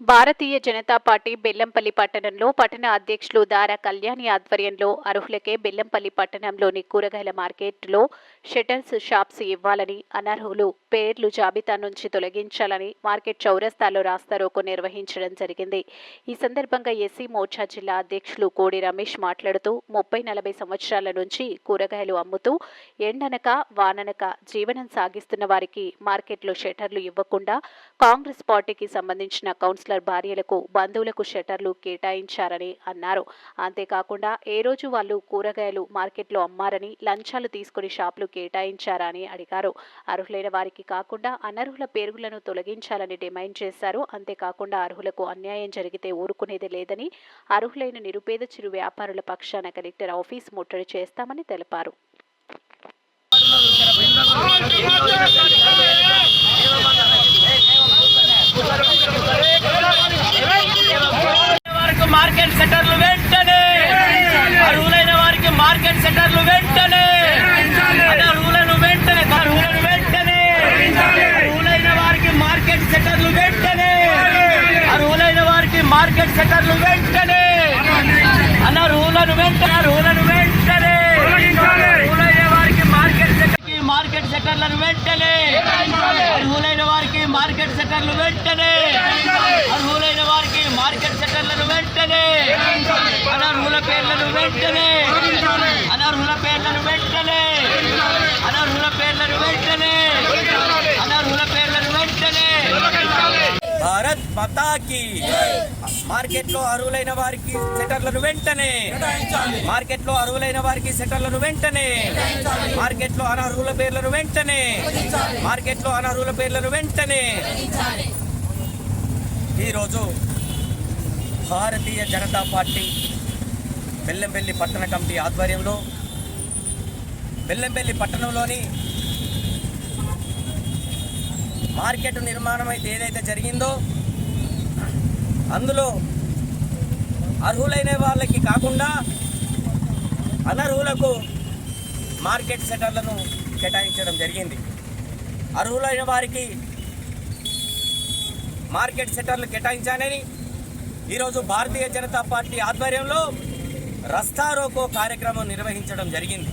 Bharatiya Janata Party Bellampalli పట్టణంలో పట్టణ అధ్యక్షులు దారా కళ్యాణి ఆధ్వర్యంలో అర్హులకే బెల్లంపల్లి పట్టణంలోని కూరగాయల మార్కెట్లో షటర్స్ షాప్స్ ఇవ్వాలని అనర్హులు పేర్లు జాబితా నుంచి తొలగించాలని మార్కెట్ చౌరస్తాలో రాస్తారోకో నిర్వహించడం జరిగింది. ఈ సందర్భంగా ఎస్సీ మోర్చా జిల్లా అధ్యక్షులు కోడి రమేష్ మాట్లాడుతూ ముప్పై నలభై సంవత్సరాల నుంచి కూరగాయలు అమ్ముతూ ఎండనక వాననక జీవనం సాగిస్తున్న వారికి మార్కెట్లో షటర్లు ఇవ్వకుండా కాంగ్రెస్ పార్టీకి సంబంధించిన కౌన్సిల్ కౌన్సిలర్ భార్యలకు బంధువులకు షటర్లు కేటాయించారని అన్నారు. అంతేకాకుండా ఏ రోజు వాళ్ళు కూరగాయలు మార్కెట్లో అమ్మారని లంచాలు తీసుకుని షాపులు కేటాయించారని అడిగారు. అర్హులైన వారికి కాకుండా అనర్హుల పేరులను తొలగించాలని డిమాండ్ చేశారు. అంతేకాకుండా అర్హులకు అన్యాయం జరిగితే ఊరుకునేది లేదని అర్హులైన నిరుపేద చిరు వ్యాపారుల పక్షాన కలెక్టర్ ఆఫీస్ ముట్టడి చేస్తామని తెలిపారు. మార్కెట్ సెంటర్లు వెంటనే. అర్హులైన వారికి మార్కెట్ సెంటర్లు వెంటనే. అర్హులను వెంటనే అర్హులను వెంటనే. అర్హులైన వారికి మార్కెట్ సెంటర్లు వెంటనే. అర్హులైన వారికి మార్కెట్ సెంటర్లు వెంటనే. అన్న అనర్హులను వెంటనే అర్హులను వెంటనే అర్హులైన వారికి మార్కెట్ సెటర్కి మార్కెట్ సెటర్లను వెంటనే అర్హులైన వారికి మార్కెట్ సెటర్లు వెంటనే అర్హులైన వారికి మార్కెట్ సెటర్లను వెంటనే అనర్హుల పేర్లను వెంటనే. అనర్హుల పేర్లను వెంటనే. అనర్హుల పేర్లను వెంటనే. అనర్హుల పేర్లను వెంటనే. భారత్ పతాకి మార్కెట్లో అర్హులైన వారికి సెటర్లను వెంటనే. మార్కెట్లో అర్హులైన వారికి సెటర్లను వెంటనే. మార్కెట్లో అనర్హుల పేర్లను వెంటనే. మార్కెట్లో అనర్హుల పేర్లను వెంటనే. ఈరోజు భారతీయ జనతా పార్టీ బెల్లంపల్లి పట్టణ కమిటీ ఆధ్వర్యంలో బెల్లంపల్లి పట్టణంలోని మార్కెట్ నిర్మాణం అయితే ఏదైతే జరిగిందో అందులో అర్హులైన వాళ్ళకి కాకుండా అనర్హులకు మార్కెట్ సెటర్లను కేటాయించడం జరిగింది. అర్హులైన వారికి మార్కెట్ సెటర్లు కేటాయించాలని ఈరోజు భారతీయ జనతా పార్టీ ఆధ్వర్యంలో రస్తారోకో కార్యక్రమం నిర్వహించడం జరిగింది.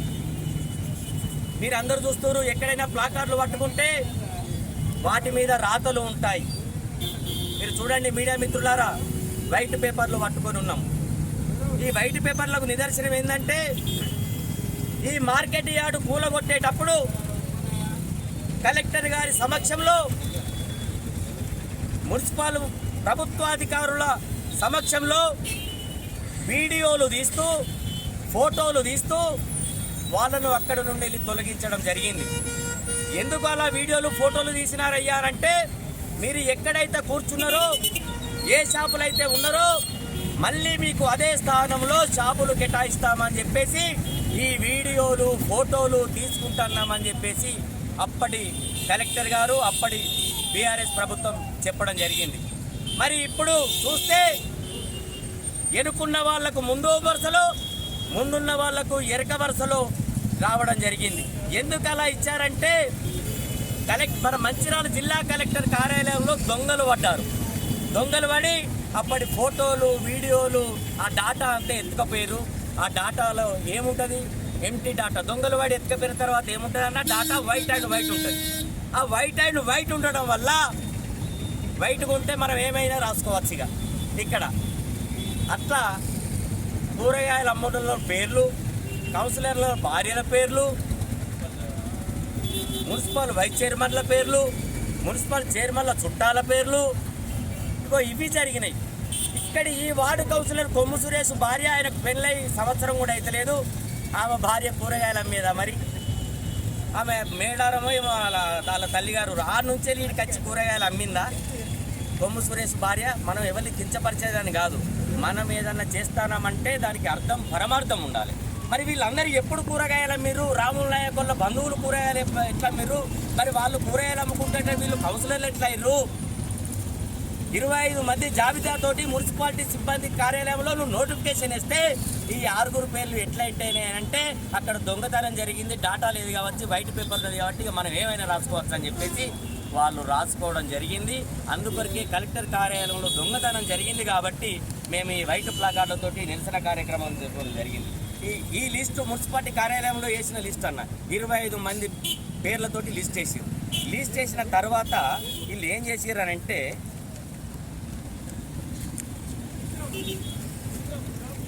మీరు అందరూ చూస్తారు ఎక్కడైనా ప్లాకార్డులు పట్టుకుంటే వాటి మీద రాతలు ఉంటాయి. మీరు చూడండి మీడియా మిత్రులారా వైట్ పేపర్లు పట్టుకొని ఉన్నాం. ఈ వైట్ పేపర్లకు నిదర్శనం ఏంటంటే ఈ మార్కెట్ యార్డు కూలగొట్టేటప్పుడు కలెక్టర్ గారి సమక్షంలో మున్సిపల్ ప్రభుత్వాధికారుల సమక్షంలో వీడియోలు తీస్తూ ఫోటోలు తీస్తూ వాళ్ళను అక్కడ నుండి వెళ్ళి తొలగించడం జరిగింది. ఎందుకు అలా వీడియోలు ఫోటోలు తీసినారయ్యారంటే మీరు ఎక్కడైతే కూర్చున్నారో ఏ షాపులు అయితే ఉన్నారో మళ్ళీ మీకు అదే స్థానంలో షాపులు కేటాయిస్తామని చెప్పేసి ఈ వీడియోలు ఫోటోలు తీసుకుంటున్నామని చెప్పేసి అప్పటి కలెక్టర్ గారు అప్పటి బీఆర్ఎస్ ప్రభుత్వం చెప్పడం జరిగింది. మరి ఇప్పుడు చూస్తే ఎనుకున్న వాళ్ళకు ముందు వరుసలో ముందున్న వాళ్ళకు ఎరక వరుసలో రావడం జరిగింది. ఎందుకు అలా ఇచ్చారంటే కలెక్ట్ మన మంచిర్యాల జిల్లా కలెక్టర్ కార్యాలయంలో దొంగలు పడ్డారు. దొంగలు పడి అప్పటి ఫోటోలు వీడియోలు ఆ డాటా అంతా ఎత్తుకపోయారు. ఆ డాటాలో ఏముంటుంది? Empty data. దొంగలు పడి ఎత్తుకపోయిన తర్వాత ఏముంటుంది అన్న? డాటా వైట్ అండ్ వైట్ ఉంటుంది. ఆ వైట్ అండ్ వైట్ ఉండడం వల్ల వైట్గా ఉంటే మనం ఏమైనా రాసుకోవచ్చు ఇక. ఇక్కడ అట్లా కూరగాయల అమ్మడంలో పేర్లు కౌన్సిలర్ల భార్యల పేర్లు మున్సిపల్ వైస్ చైర్మన్ల పేర్లు మున్సిపల్ చైర్మన్ల చుట్టాల పేర్లు. ఇగో ఇవి జరిగినాయి. ఇక్కడ ఈ వార్డు కౌన్సిలర్ కొమ్ము సురేష్ భార్య ఆయనకు పెళ్ళై సంవత్సరం కూడా అయితలేదు. ఆమె భార్య కూరగాయల మీద మరి. ఆమె మేడారమో ఏమో వాళ్ళ వాళ్ళ తల్లిగారు ఆ నుంచే వీడికి వచ్చి కూరగాయలు అమ్మిందా? కొమ్ము సురేష్ భార్య మనం ఎవరిని కించపరిచేదాన్ని కాదు. మనం ఏదన్నా చేస్తానామంటే దానికి అర్థం పరమార్థం ఉండాలి. మరి వీళ్ళందరూ ఎప్పుడు కూరగాయల మీరు రాముల నాయకుల బంధువులు కూరగాయలు ఎట్లా- మీరు? మరి వాళ్ళు కూరగాయలు అమ్ముకుంటుంటే వీళ్ళు కౌన్సిలర్లు ఎట్లా అయ్యారు ఇరవై ఐదు మంది జాబితాతోటి మున్సిపాలిటీ సిబ్బంది కార్యాలయంలో నువ్వు నోటిఫికేషన్ ఇస్తే ఈ ఆరుగురు పేర్లు ఎట్లా అంటే అక్కడ దొంగతనం జరిగింది డాటా లేదు కాబట్టి వైట్ పేపర్ లేదు కాబట్టి మనం ఏమైనా రాసుకోవచ్చు అని చెప్పేసి వాళ్ళు రాసుకోవడం జరిగింది. అందుకొరకే కలెక్టర్ కార్యాలయంలో దొంగతనం జరిగింది కాబట్టి మేము ఈ వైట్ ప్లాకార్డులతోటి నిరసన కార్యక్రమం జరపడం జరిగింది. ఈ ఈ లిస్టు మున్సిపాలిటీ కార్యాలయంలో వేసిన లిస్ట్ అన్న. ఇరవై ఐదు మంది పేర్లతోటి లిస్ట్ వేసారు లిస్ట్ వేసిన తర్వాత వీళ్ళు ఏం చేసారు అంటే